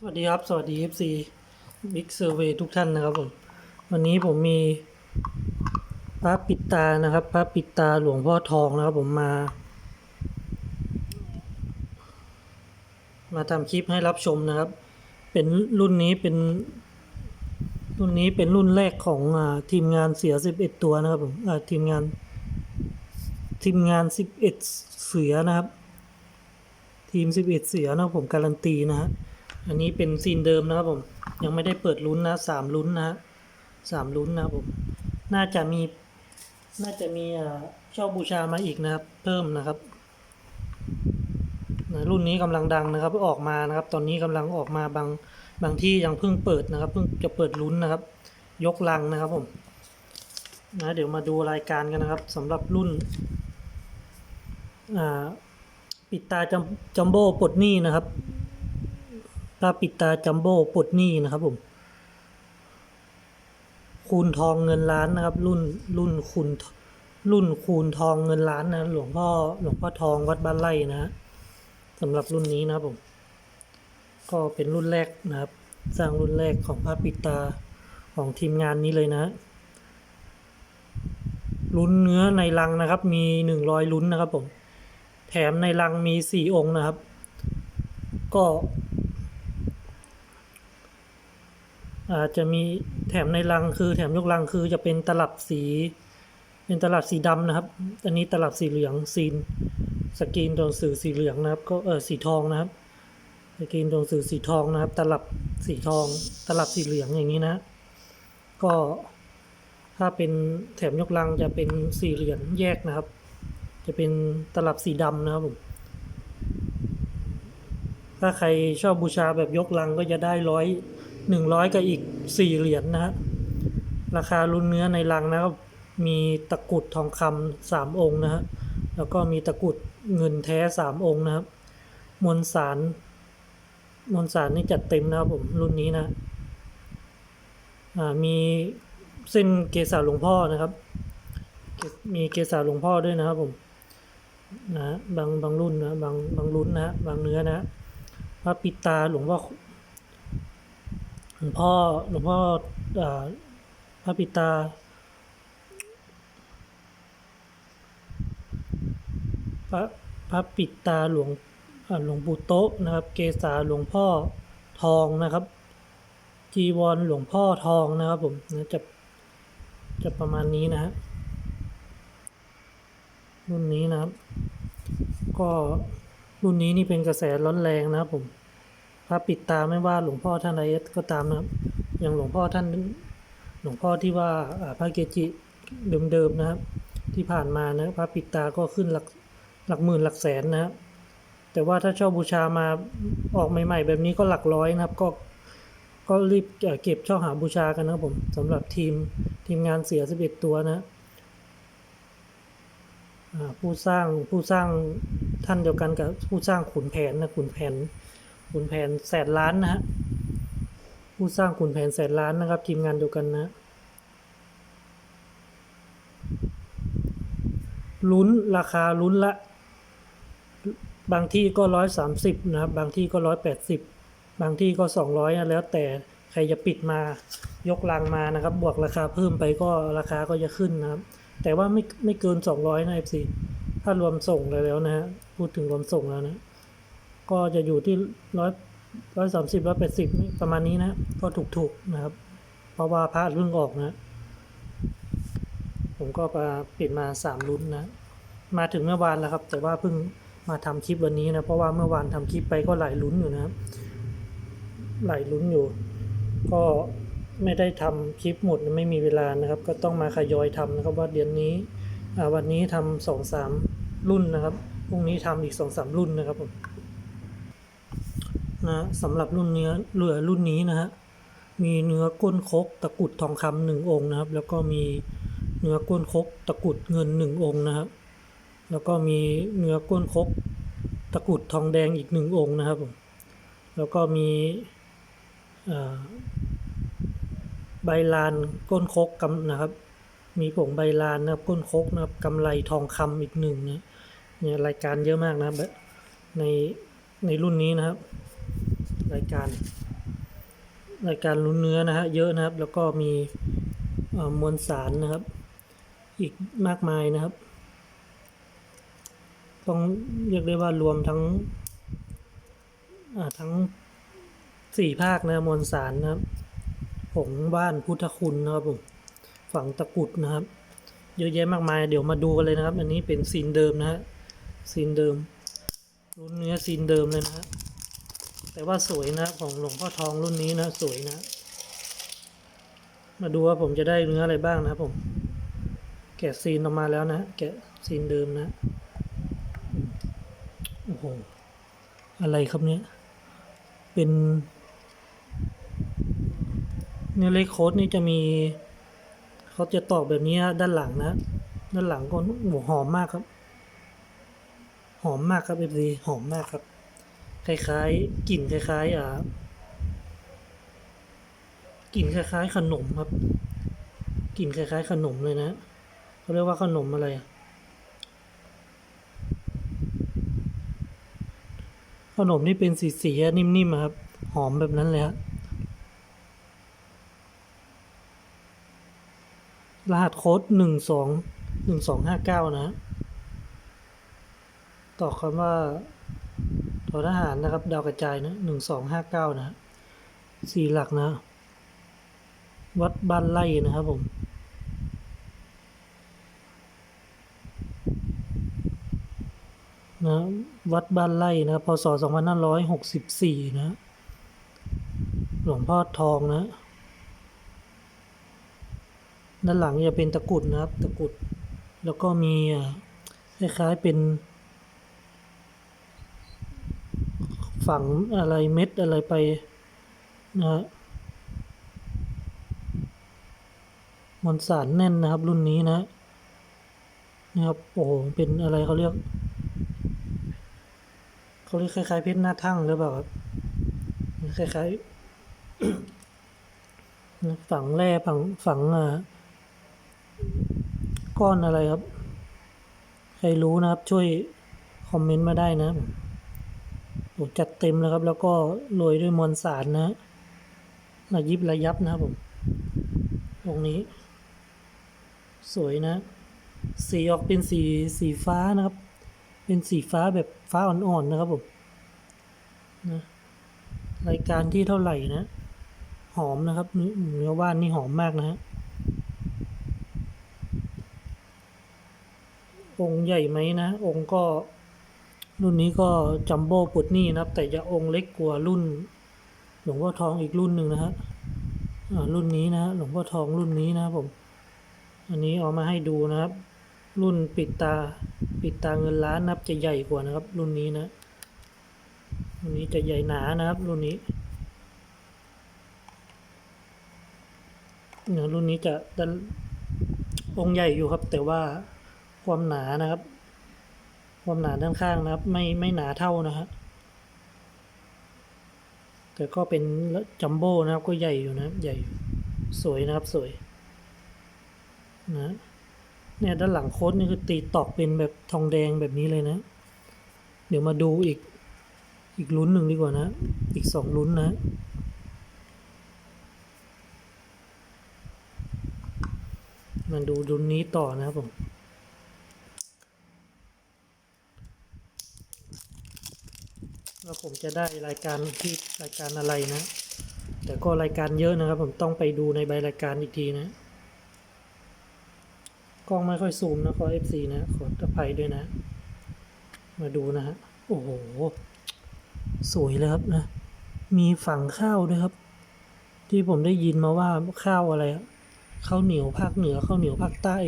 สวัสดีครับ สวัสดี FC Big Survey ทุกท่านนะครับผม วันนี้ผมมีพระปิดตานะครับพระปิดตาหลวงพ่อทองนะครับผมมา มาทำคลิปให้รับชมนะครับ เป็นรุ่นนี้เป็น รุ่นนี้เป็นรุ่นแรกของอทีมงานเสีย 11 ตัวนะครับผมทีมงาน ทีมงาน 11 เสือนะครับ ทีม 11 เสือนะครับผมการันตีนะฮะ อันนี้เป็นซีนเดิมนะครับผม ยังไม่ได้เปิดลุ้นนะสามลุ้นนะฮะสามลุ้นนะครับผม น่าจะมี น่าจะมีเช่าบูชามาอีกนะครับ เพิ่มนะครับรุ่นนี้กำลังดังนะครับออกมานะครับ ตอนนี้กำลังออกมาบางบางที่ยังเพิ่งเปิดนะครับ เพิ่งจะเปิดลุ้นนะครับ ยกลังนะครับผมนะเดี๋ยวมาดูรายการกันนะครับสำหรับรุ่นปิดตาจัมจัมโบ้ปลดหนี้นะครับ ตาปิตาจัมโบ้ปลดหนี้นะครับผม คูณทองเงินล้านนะครับ รุ่นรุ่นคูณรุ่นคูณทองเงินล้านนะหลวงพ่อหลวงพ่อทองวัดบ้านไร่นะสำหรับรุ่นนี้นะครับผม ก็เป็นรุ่นแรกนะครับ สร้างรุ่นแรกของพระปิตาของทีมงานนี้เลยนะฮะลุ้นเนื้อในลังนะครับ มีหนึ่งร้อยลุ้นนะครับผม แถมในลังมีสี่องค์นะครับ ก็ อาจจะมีแถมในลังคือ แถมยกลังคือจะเป็นตลับสี เป็นตลับสีดำนะครับ อันนี้ตลับสีเหลืองซีนสกรีนตัวงสื่อสีเหลืองนะครับ ก็เออสีทองนะครับสกรีนตัวงสื่อสีทองนะครับ ตลับสีทอง ตลับสีเหลืองอย่างนี้นะ ก็ถ้าเป็นแถมยกลังจะเป็นสีเหลืองแยกนะครับ จะเป็นตลับสีดำนะครับผม ถ้าใครชอบบูชาแบบยกลังก็จะได้ร้อย หนึ่งร้อยกับอีกสี่เหรียญนะฮะราคารุ่นเนื้อในลังนะครับ มีตะกรุดทองคำสามองค์นะฮะแล้วก็มีตะกรุดเงินแท้สามองค์นะครับ มวลสาร มวลสารนี่จัดเต็มนะครับผมรุ่นนี้นะอ่ามีเส้นเกศาหลวงพ่อนะครับ มีเกศาหลวงพ่อด้วยนะครับผมนะฮะบางบางรุ่นนะบางบางรุ่นนะฮะบางเนื้อนะฮะพระปิตาหลวงพ่อ หลวงพ่อหลวงพ่ออพระปิตา พระพระปิตาหลวงหลวงปู่โต๊ะนะครับ เกศาหลวงพ่อทองนะครับ จีวรหลวงพ่อทองนะครับผมนะจะจะประมาณนี้นะฮะรุ่นนี้นะครับ ก็รุ่นนี้นี่เป็นกระแสร้อนแรงนะครับผม พระปิดตาไม่ว่าหลวงพ่อท่านใดก็ตามนะครับ อย่างหลวงพ่อท่านหลวงพ่อที่ว่าพระเกจิเดิมๆนะครับ ที่ผ่านมานะพระปิดตาก็ขึ้นหลักหลักหมื่นหลักแสนนะครับ แต่ว่าถ้าเช่าบูชามาออกใหม่ ๆ แบบนี้ก็หลักร้อยนะครับ ก็ก็รีบเก็บเช่าหาบูชากันนะครับผมสำหรับทีมทีมงานเสีย11ตัวนะผู้สร้างผู้สร้างท่านเดียวกันกับผู้สร้างขุนแผนนะขุนแผน ขุนแผนแสนล้านนะฮะผู้สร้างขุนแผนแสนล้านนะครับ ทีมงานเดียวกันนะลุ้นราคาลุ้นละ บางที่ก็ร้อยสามสิบนะครับ บางที่ก็ร้อยแปดสิบบางที่ก็สองร้อยแล้วแต่ใครจะปิดมายกลังมานะครับ บวกราคาเพิ่มไปก็ราคาก็จะขึ้นนะครับ แต่ว่าไม่ไม่เกินสองร้อยนะเอฟซีถ้ารวมส่งแล้วนะฮะพูดถึงรวมส่งแล้วนะ ก็จะอยู่ที่ร้อยร้อยสามสิบร้อยแปดสิบประมาณนี้นะ ก็ถูกๆนะครับ เพราะว่าพระเพิ่งออกนะ ผมก็มาปิดมาสามรุ่นนะ มาถึงเมื่อวานแล้วครับ แต่ว่าเพิ่งมาทำคลิปวันนี้นะ เพราะว่าเมื่อวานทำคลิปไปก็หลายลุ้นอยู่นะครับ หลายลุ้นอยู่ ก็ไม่ได้ทำคลิปหมดไม่มีเวลานะครับ ก็ต้องมาขยอยทำนะครับว่าเดือนนี้วันนี้ทำสองสามรุ่นนะครับพรุ่งนี้ทำอีกสองสามรุ่นนะครับผม นะสำหรับรุ่นเนื้อเรือรุ่นนี้นะฮะมีเนื้อก้นคกตะกุดทองคำหนึ่งองค์นะครับ แล้วก็มีเนื้อก้นคกตะกุดเงินหนึ่งองค์นะครับ แล้วก็มีเนื้อก้นคกตะกุดทองแดงอีกหนึ่งองค์นะครับผมแล้วก็มีใบลานก้นคกกำนะครับ มีผงใบลานนะครับก้นคกนะครับกำไรทองคำอีกหนึ่งนะเนี่ยรายการเยอะมากนะครับในในรุ่นนี้นะครับ รายการ รายการลุ้นเนื้อนะฮะเยอะนะครับ แล้วก็มีมวลสารนะครับ อีกมากมายนะครับ ต้องเรียกได้ว่ารวมทั้งทั้งสี่ภาคนะมวลสารนะครับผงบ้านพุทธคุณนะครับผมฝังตะกุดนะครับ เยอะแยะมากมาย เดี๋ยวมาดูกันเลยนะครับ อันนี้เป็นซีนเดิมนะฮะซีนเดิมรุ่นเนื้อซีนเดิมเลยนะฮะ แต่ว่าสวยนะของหลวงพ่อทองรุ่นนี้นะสวยนะ มาดูว่าผมจะได้เนื้ออะไรบ้างนะผม แกะซีนออกมาแล้วนะ แกะซีนเดิมนะ โอ้โห อะไรครับเนี่ย เป็นเนื้อเลคโคดนี่จะมี เขาจะตอกแบบนี้ด้านหลังนะ ด้านหลังก็โอ้โหหอมมากครับ หอมมากครับเอฟซีหอมมากครับ คล้ายๆกลิ่นคล้ายๆอ่ากลิ่นคล้ายๆ ขนมครับกลิ่นคล้ายๆ ขนมเลยนะเขาเรียกว่าขนมอะไรขนมนี่เป็นสีๆอะนิ่มๆครับ หอมแบบนั้นเลยฮะรหัสโค้ดหนึ่งสองหนึ่งสองห้าเก้านะต่อคำว่า ทอทหารนะครับ ดาวกระจายนะหนึ่งสองห้าเก้านะสี่หลักนะ วัดบ้านไร่นะครับผมนะวัดบ้านไร่นะครับพศสองพันห้าร้อยหกสิบสี่นะ หลวงพ่อทองนะ ด้านหลังจะเป็นตะกุดนะครับ ตะกุด แล้วก็มีคล้ายๆเป็น ฝังอะไรเม็ดอะไรไปนะฮะมวลสารแน่นนะครับ รุ่นนี้นะนะครับโอ้โหเป็นอะไรเขาเรียกเขาเรียกคล้ายๆเพชรหน้าทั่งหรือเปล่าครับคล้ายๆฝังแร่ฝังฝังอ่าก้อนอะไรครับ ใครรู้นะครับ ช่วยคอมเมนต์มาได้นะ ผมจัดเต็มแล้วครับ แล้วก็โรยด้วยมวลสารนะระยิบระยับนะครับผมตรงนี้ สวยนะ สีออกเป็นสีสีฟ้านะครับ เป็นสีฟ้าแบบฟ้าอ่อนๆนะครับผมนะรายการที่เท่าไหร่นะ หอมนะครับเนื้อว่านนี่หอมมากนะฮะองค์ใหญ่ไหมนะ องค์ก็ รุ่นนี้ก็จัมโบ้ปุดนี่นะครับ แต่จะองค์เล็กกว่ารุ่น หลวงพ่อทองอีกรุ่นหนึ่งนะฮะรุ่นนี้นะฮะหลวงพ่อทองรุ่นนี้นะครับผม อันนี้เอามาให้ดูนะครับ รุ่นปิดตาปิดตาเงินล้านนับจะใหญ่กว่านะครับ รุ่นนี้นะรุ่นนี้จะใหญ่หนานะครับ รุ่นนี้เนี่ยรุ่นนี้จะองค์ใหญ่อยู่ครับ แต่ว่าความหนานะครับ ความหนาด้านข้างนะครับ ไม่ไม่หนาเท่านะฮะแต่ก็เป็นจัมโบ้นะครับก็ใหญ่อยู่นะใหญ่สวยนะครับสวยนะเนี่ยด้านหลังโค้ดนี่คือตีตอกเป็นแบบทองแดงแบบนี้เลยนะ เดี๋ยวมาดูอีกอีกลุ้นหนึ่งดีกว่านะ อีกสองลุ้นนะมาดูลุ้นนี้ต่อนะครับผม ว่าผมจะได้รายการที่รายการอะไรนะ แต่ก็รายการเยอะนะครับ ผมต้องไปดูในใบรายการอีกทีนะ กล้องไม่ค่อยซูมนะขอ FC นะขออภัยด้วยนะ มาดูนะฮะโอ้โห สวยเลยครับนะ มีฝั่งข้าวด้วยครับ ที่ผมได้ยินมาว่าข้าวอะไรข้าวเหนียวภาคเหนือข้าวเหนียวภาคใต้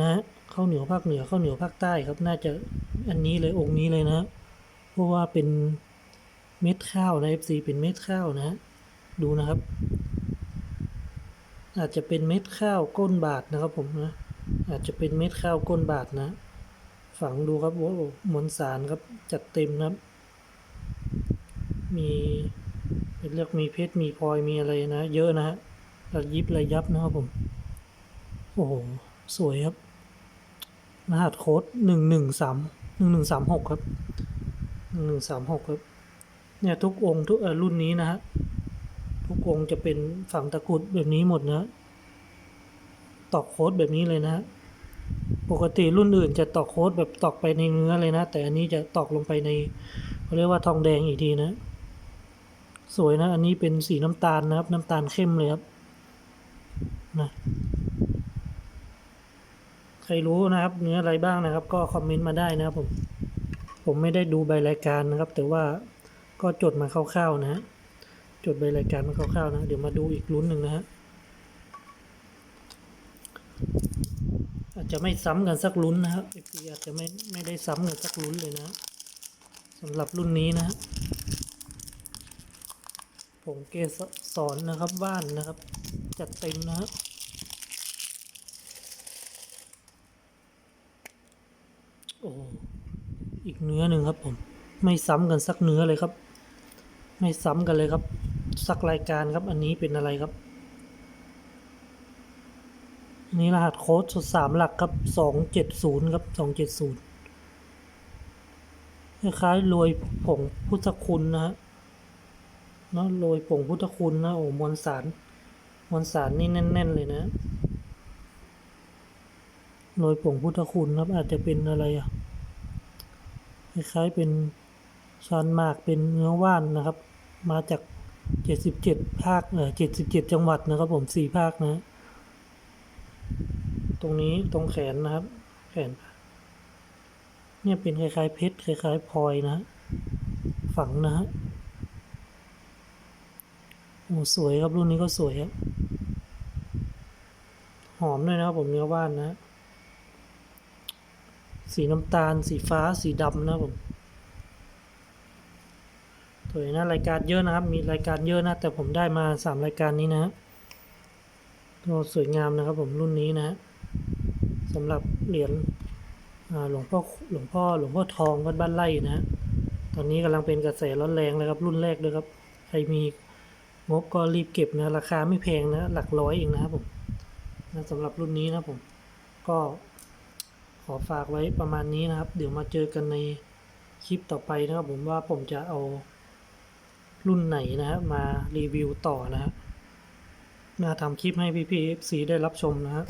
นะฮะข้าวเหนียวภาคเหนือข้าวเหนียวภาคใต้ครับ น่าจะอันนี้เลยองค์นี้เลยนะ เพราะว่าเป็นเม็ดข้าวนะ FC เป็นเม็ดข้าวนะ ดูนะครับ อาจจะเป็นเม็ดข้าวก้นบาทนะครับผมนะ อาจจะเป็นเม็ดข้าวก้นบาทนะ ฝังดูครับโอ้โหมวลสารครับจัดเต็มนะครับ มีเรียกมีเพชรมีพลอยมีอะไรนะ เยอะนะฮะระยิบระยับนะครับผม โอ้โห สวยครับ รหัสโค้ดหนึ่งหนึ่งสามหนึ่งหนึ่งสามหกครับ หนึ่งสามหกครับ เนี่ยทุกองค์ทุกรุ่นนี้นะฮะ ทุกองค์จะเป็นฝั่งตะกุดแบบนี้หมดนะ ตอกโค้ดแบบนี้เลยนะฮะ ปกติรุ่นอื่นจะตอกโค้ดแบบตอกไปในเนื้อเลยนะ แต่อันนี้จะตอกลงไปในเขาเรียกว่าทองแดงอีกทีนะ สวยนะ อันนี้เป็นสีน้ำตาลนะครับ น้ำตาลเข้มเลยครับ นะใครรู้นะครับเนื้ออะไรบ้างนะครับ ก็คอมเมนต์มาได้นะครับผม ผมไม่ได้ดูใบรายการนะครับ แต่ว่าก็จดมาคร่าวๆนะฮะจดใบรายการมาคร่าวๆนะ เดี๋ยวมาดูอีกลุ้นหนึ่งนะฮะอาจจะไม่ซ้ำกันสักลุ้นนะครับเอฟซีอาจจะไม่ไม่ได้ซ้ำกันสักลุ้นเลยนะสำหรับรุ่นนี้นะฮะผงเกสรนนะครับว่านนะครับ จัดเต็มนะฮะโอ้ อีกเนื้อหนึ่งครับผม ไม่ซ้ำกันสักเนื้อเลยครับ ไม่ซ้ำกันเลยครับ สักรายการครับอันนี้เป็นอะไรครับอันนี้รหัสโค้ดสุดสามหลักครับสองเจ็ดศูนย์ครับสองเจ็ดศูนย์คล้ายๆรวยผงพุทธคุณนะฮะเนาะโรยผงพุทธคุณนะโอ้มวลสารมวลสารนี่แน่น ๆ เลยนะโรยผงพุทธคุณครับอาจจะเป็นอะไรอะ คล้ายๆเป็นชานหมากเป็นเนื้อว่านนะครับ มาจากเจ็ดสิบเจ็ดภาคเออเจ็ดสิบเจ็ดจังหวัดนะครับ ผมสี่ภาคนะ ตรงนี้ตรงแขนนะครับ แขน เนี่ยเป็นคล้ายๆเพชรคล้ายๆพลอยนะ ฝังนะฮะโอ้สวยครับรุ่นนี้ก็สวยครับหอมด้วยนะครับผมเนื้อว่านนะ สีน้ำตาล สีฟ้า สีดำนะครับผมสวยนะรายการเยอะนะครับ มีรายการเยอะนะ แต่ผมได้มาสามรายการนี้นะฮะก็สวยงามนะครับผมรุ่นนี้นะสำหรับเหรียญหลวงพ่อหลวงพ่อหลวงพ่อทองวัดบ้านไร่นะฮะตอนนี้กำลังเป็นกระแสร้อนแรงเลยครับ รุ่นแรกเลยครับ ใครมีงบก็รีบเก็บนะ ราคาไม่แพงนะ หลักร้อยเองนะครับผมนะสำหรับรุ่นนี้นะผม ก็ ขอฝากไว้ประมาณนี้นะครับ เดี๋ยวมาเจอกันในคลิปต่อไปนะครับผมว่าผมจะเอารุ่นไหนนะครับมารีวิวต่อนะฮะมาทำคลิปให้พี่ๆ FC ได้รับชมนะครับ